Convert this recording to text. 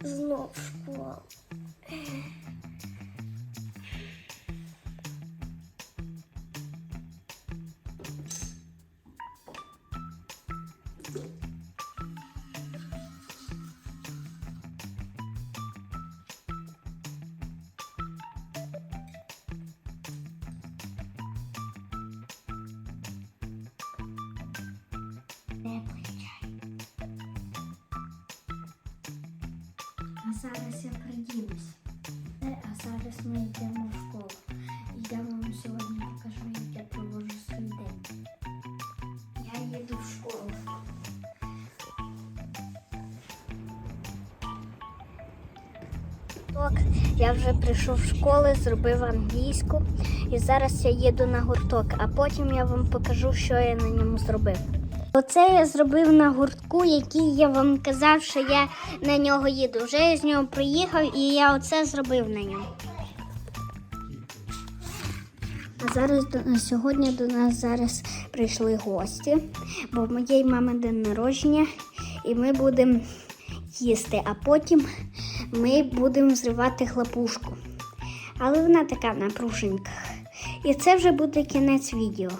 Знов школа. А зараз я приділюсь. Е, А зараз ми йдемо в школу. І я вам сьогодні покажу, як я проводжу свій день. Я їду в школу. Я вже прийшов з школи, зробив англійську і зараз я їду на гурток, а потім я вам покажу, що я на ньому зробив. Оце я зробив на гуртку, який я вам казав, що я на нього їду. Вже я з нього приїхав і я оце зробив на ньому. А зараз сьогодні до нас зараз прийшли гості, бо в моєї мами день народження, і ми будемо їсти, а потім ми будемо зривати хлопушку. Але вона така на пружинках. І це вже буде кінець відео.